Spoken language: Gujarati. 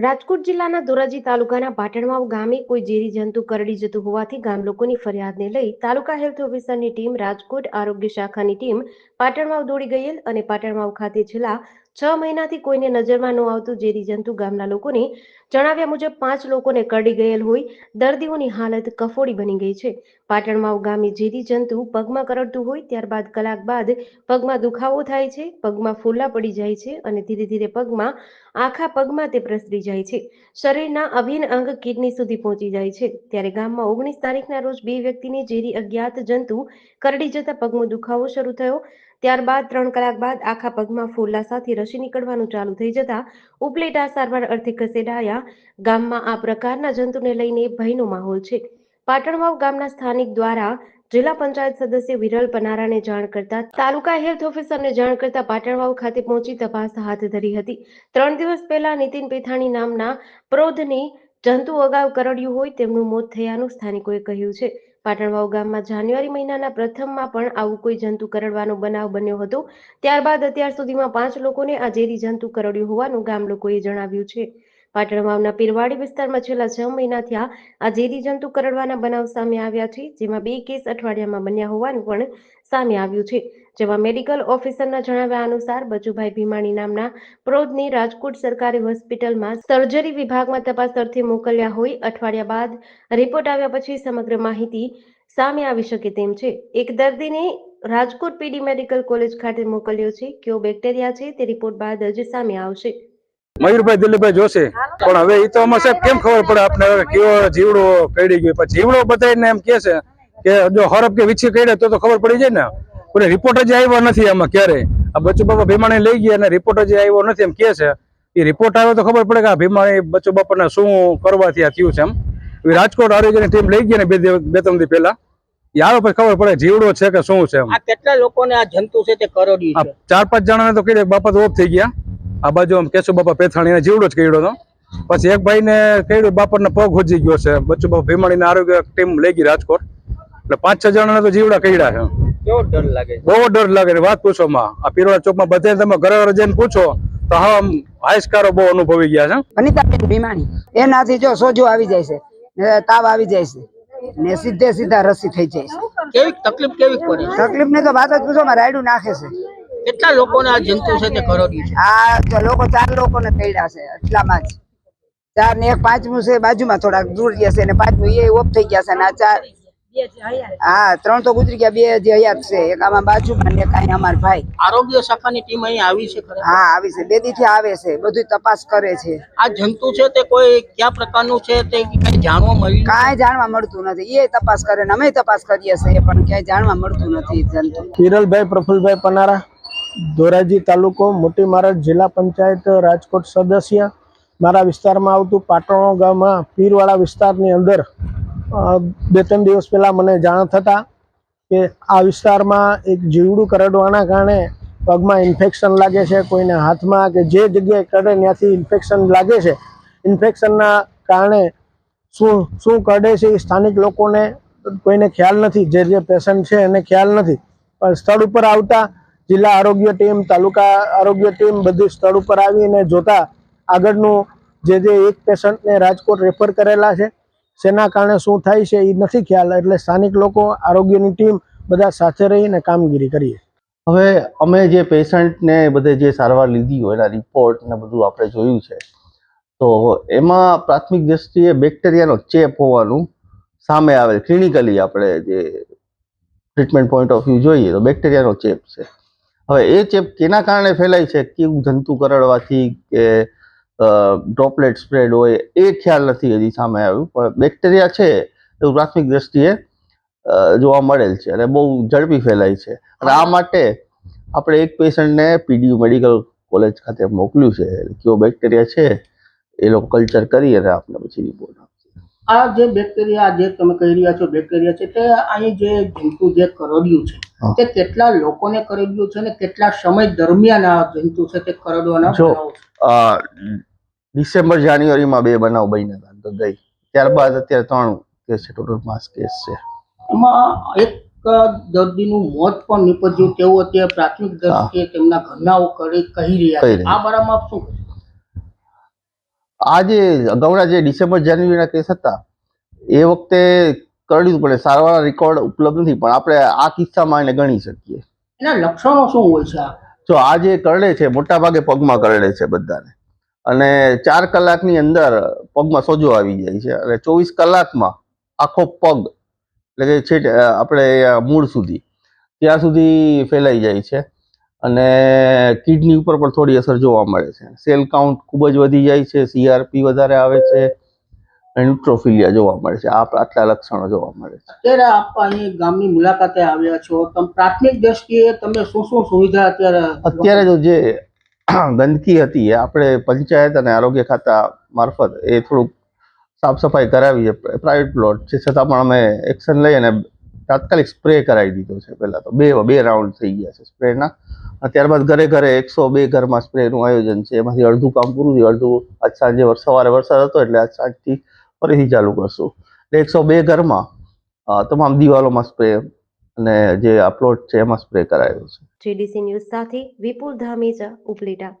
રાજકોટ જિલ્લાના ધોરાજી તાલુકાના પાટણવાવ ગામે કોઈ ઝેરી જંતુ કરડી જતું હોવાથી ગામ લોકોની ફરિયાદને લઈ તાલુકા હેલ્થ ઓફિસરની ટીમ રાજકોટ આરોગ્ય શાખાની ટીમ પાટણવાવ દોડી ગયેલ અને પાટણવાવ ખાતે છેલ્લા છ મહિનાથી કોઈને નજરમાં ન આવતું ઝેરી જંતુ ગામના લોકોને જણાવ્યા મુજબ પાંચ લોકોને કરડી ગયેલ હોય. દર્દીઓની હાલત કફોડી બની ગઈ છે. પાટણમાં ઉગામી ઝેરી જંતુ પગમાં કરડતું હોય, ત્યારબાદ કલાક બાદ પગમાં દુખાવો થાય છે, પગમાં ફોલ્લા પડી જાય છે અને ધીરે ધીરે પગમાં, આખા પગમાં તે પ્રસરી જાય છે. શરીરના અભિન્ન અંગ કિડની સુધી પહોંચી જાય છે. ત્યારે ગામમાં ઓગણીસ તારીખના રોજ બે વ્યક્તિને ઝેરી અજ્ઞાત જંતુ કરડી જતા પગમાં દુખાવો શરૂ થયો. ત્યારબાદ ત્રણ કલાક બાદ આખા પગમાં ફોલ્લા સાથે રસી નીકળવાનું ચાલુ થઈ જતા ઉપલેટા સારવાર અર્થે ખસેડાયા. ગામમાં આ પ્રકારના જંતુને લઈને ભયનો માહોલ છે. પાટણવાવ ગામના સ્થાનિક દ્વારા જિલ્લા પંચાયત સદસ્ય વિરલ પનારાને જાણ કરતા તાલુકા હેલ્થ ઓફિસરને જાણ કરતા પાટણવાવ ખાતે પહોંચી તપાસ હાથ ધરી હતી. ત્રણ દિવસ પહેલા નીતિન પેથાણી નામના પ્રોધની જંતુ અગાઉ કરડ્યું હોય તેમનું મોત થયાનું સ્થાનિકોએ કહ્યું છે. પાટણવાવ ગામમાં જાન્યુઆરી મહિનાના પ્રથમમાં પણ આવું કોઈ જંતુ કરડવાનો બનાવ બન્યો હતો. ત્યારબાદ અત્યાર સુધીમાં પાંચ લોકોને આ ઝેરી જંતુ કરડ્યું હોવાનું ગામ લોકોએ જણાવ્યું છે. પાટણવાવના પીરવાડી વિસ્તારમાં છેલ્લા છ મહિનાથી આ ઝેરી જંતુ કરડવાના બનાવ સામે આવ્યા છે, જેમાં બે કેસ અઠવાડિયામાં બન્યા હોવાનું પણ સામે આવ્યું છે. જેમાં મેડિકલ ઓફિસરના જણાવ્યા અનુસાર, બચુભાઈ ભીમાણી નામના પ્રોધને રાજકોટ સરકારી હોસ્પિટલમાં સર્જરી વિભાગમાં તપાસ અર્થે મોકલ્યા હોય, અઠવાડિયા બાદ રિપોર્ટ આવ્યા પછી સમગ્ર માહિતી સામે આવી શકે તેમ છે. એક દર્દીને રાજકોટ પીડી મેડિકલ કોલેજ ખાતે મોકલ્યો છે, કયો બેક્ટેરિયા છે તે રિપોર્ટ બાદ જ સામે આવશે. મયુરભાઈ દિલીપભાઈ જોશે. પણ હવે એ તો આમાં સાહેબ કેમ ખબર પડે આપણે હવે કેવો જીવડો કઈડી ગયો? પણ જીવડો બતાવીને એમ કે છે કે જો હરફ કે વિછી કઈડે તો તો ખબર પડી જાય ને. પણ રિપોર્ટ જ આવ્યો નથી આમાં ક્યારે આ બચ્ચુ બાપા ભીમાણી લઈ ગયા અને રિપોર્ટ જ આવ્યો નથી એમ કે છે. એ રિપોર્ટ આવ્યો તો ખબર પડે કે આ ભીમાણી બચ્ચુ બાપાને શું કરવાથી આ થયું છે એમ. રાજકોટ આરોગ્યની ટીમ લઈ ગયા ને બે બે ત્રણ દી પહેલા. યારો પછી ખબર પડે જીવડો છે કે શું છે કેટલા લોકોને આ જંતુ છે તે કરોડી ચાર પાંચ જણાને તો કીધે બાપા ઓફ થઈ ગયા. આ બાજુ આમ કેશુ બાપા પેથાણી એને જીવડો જ કર્યો હતો. પછી એક ભાઈ ને કહ્યું બાપા પગ હોજી ગયો છે. બચ્ચુ બાપા ભીમાણી આરોગ્ય ટીમ લઈ ગઈ રાજકોટ. એટલે પાંચ છ જણાને તો જીવડા કર્યા છે. કેવો ડર લાગે બહુ ડર લાગે વાત પૂછો માં. આ પીરોડા ચોકમાં બધે તમે ઘરે ઘરે જઈને પૂછો તો હા આમ હાઈસ્કારો બહુ અનુભવી ગયા છે. અનિતાબેન ભીમાણી એનાથી જો સોજો આવી જાય છે તાવ આવી જાય છે ને સીધે સીધા રસી થઈ જાય છે. કેવી તકલીફ કેવી પડે? તકલીફ ને તો વાત જ પૂછો માં રાયડું નાખે છે. કેટલા લોકોને આ જંતુ છે તે કરોડી છે? આ જો લોકો ચાર લોકોને પડ્યા છે એટલામાં જ. ચાર ને એક પાંચમું છે બાજુમાં થોડાક દૂર ગયા છે અને પાંચમું એ ઓફ થઈ ગયા છે અને આ ચાર હા ત્રણ તો ગુજરી ગયા બે જે હયાત છે એક આમાં બાજુમાં ને એક અમાર ભાઈ. આરોગ્ય શાખાની ટીમ અહીં આવી છે હા આવી છે બે દીથી આવે છે બધું તપાસ કરે છે. આ જંતુ છે તે કોઈ કયા પ્રકારનું છે તે કઈ જાણવા મળ્યું કાંઈ જાણવા મળતું નથી એ તપાસ કરે ને અમે તપાસ કરીએ છીએ પણ ક્યાંય જાણવા મળતું નથી જંતુ. કિરલભાઈ પ્રફુલભાઈ પનારા. ધોરાજી તાલુકો, મોટી મારડ જિલ્લા પંચાયત રાજકોટ સદસ્ય. મારા વિસ્તારમાં આવતું પાટણો ગામમાં પીરવાળા વિસ્તારની અંદર બે ત્રણ દિવસ પહેલાં મને જાણ થતાં કે આ વિસ્તારમાં એક જીવડું કરડવાના કારણે પગમાં ઇન્ફેક્શન લાગે છે, કોઈને હાથમાં કે જે જગ્યાએ કરડે ત્યાંથી ઇન્ફેક્શન લાગે છે. ઇન્ફેક્શનના કારણે શું શું કરડે છે એ સ્થાનિક લોકોને કોઈને ખ્યાલ નથી, જે જે પેશન્ટ છે એને ખ્યાલ નથી. પણ સ્થળ ઉપર આવતા જિલ્લા આરોગ્ય ટીમ, તાલુકા આરોગ્ય ટીમ બધી સ્થળ ઉપર આવીને જોતા આગળનું જે જે એક પેશન્ટને રાજકોટ રેફર કરેલા છે, શેના કારણે શું થાય છે એ નથી ખ્યાલ. એટલે સ્થાનિક લોકો આરોગ્યની ટીમ બધા સાથે રહીને કામગીરી કરીએ. હવે અમે જે પેશન્ટને બધે જે સારવાર લીધી હોય, એના રિપોર્ટ ને બધું આપણે જોયું છે, તો એમાં પ્રાથમિક દ્રષ્ટિએ બેક્ટેરિયાનો ચેપ હોવાનું સામે આવે ક્લિનિકલી આપણે જે ટ્રીટમેન્ટ પોઈન્ટ ઓફ વ્યૂ જોઈએ, તો બેક્ટેરિયાનો ચેપ છે. હવે એ ચેપ કેના કારણે ફેલાય છે? કેવું જંતુ કરડવાથી કે ડ્રોપલેટ સ્પ્રેડ હોય, એ ખ્યાલ નથી હજી સામે આવ્યું, પણ બેક્ટેરિયા છે એવું પ્રાથમિક દ્રષ્ટિએ જોવા મળેલ છે અને બહુ ઝડપી ફેલાય છે. અને આ માટે આપણે એક પેશન્ટને પીડીયુ મેડિકલ કોલેજ ખાતે મોકલ્યું છે. કયો બેક્ટેરિયા છે, એ લોકો કલ્ચર કરી અને આપણે પછી રિપોર્ટ આ જે બેક્ટેરિયા જે તમે કહી રહ્યા છો બેક્ટેરિયા છે તે અહીં જે જંતુ જે કરડ્યું છે તે કેટલા લોકોને કરડ્યું છે અને કેટલા સમય દરમિયાન આ જંતુ છે તે કરડવાના જો. ડિસેમ્બર જાન્યુઆરીમાં બે બનાવ બન્યા હતા તો ગઈ. ત્યારબાદ અત્યારે ત્રણ કેસ છે ટોટલ પાંચ કેસ છે. એમાં એક દર્દીનું મોત પણ નીપજ્યું તેવું અત્યારે પ્રાથમિક દ્રષ્ટિએ તેમના ઘરનાઓ કહી રહ્યા છે. આ બારામાં શું? આ જે અગાઉના જે ડિસેમ્બર જાન્યુઆરીના કેસ હતા એ વખતે કરડ્યું પણ સારવાર રેકોર્ડ ઉપલબ્ધ નથી. પણ આપણે આ કિસ્સામાં એને ગણી શકીએ. એના લક્ષણો શું હોય છે જો આ જે કરડે છે મોટા ભાગે પગમાં કરડે છે બધાને. અને ચાર કલાકની અંદર પગમાં સોજો આવી જાય છે. અને ચોવીસ કલાકમાં આખો પગ એટલે કે છે આપણે મૂળ સુધી ત્યાં સુધી ફેલાઈ જાય છે. અને કિડની ઉપર પણ થોડી અસર જોવા મળે છે. સેલ કાઉન્ટ ખૂબ જ વધી જાય છે સીઆરપી વધારે આવે છે ન્યુટ્રોફિલિયા જોવા મળે છે. આ આટલા લક્ષણો જોવા મળે છે. અત્યારે આપ અહીં ગામની મુલાકાતે આવ્યા છો. તમે પ્રાથમિક દ્રષ્ટિએ તમે શું શું સુવિધા અત્યારે અત્યારે જો જે ગંદકી હતી એ આપણે પંચાયત અને આરોગ્ય ખાતા મારફત એ થોડુંક સાફ સફાઈ કરાવી છે પ્રાઇવેટ પ્લોટ છે. છતાં પણ અમે એક્શન લઈ અને તાત્કાલિક સ્પ્રે કરાવી દીધો છે પહેલા તો. બે બે રાઉન્ડ થઈ ગયા છે સ્પ્રેના. ત્યારબાદ ઘરે ઘરે એકસો બે ઘરમાં સ્પ્રેનું આયોજન છે. એમાંથી અડધું કામ પૂરું થયું. અડધું આજ સાંજે સવારે વરસાદ હતો એટલે આજ સાંજથી ફરીથી ચાલુ કરશું. એટલે એકસો બે ઘરમાં તમામ દિવાલોમાં સ્પ્રે અને જે આ પ્લોટ છે એમાં સ્પ્રે કરાયો છે. જીડીસી ન્યૂઝ સાથે વિપુલ ધામેચા ઉપલેટા.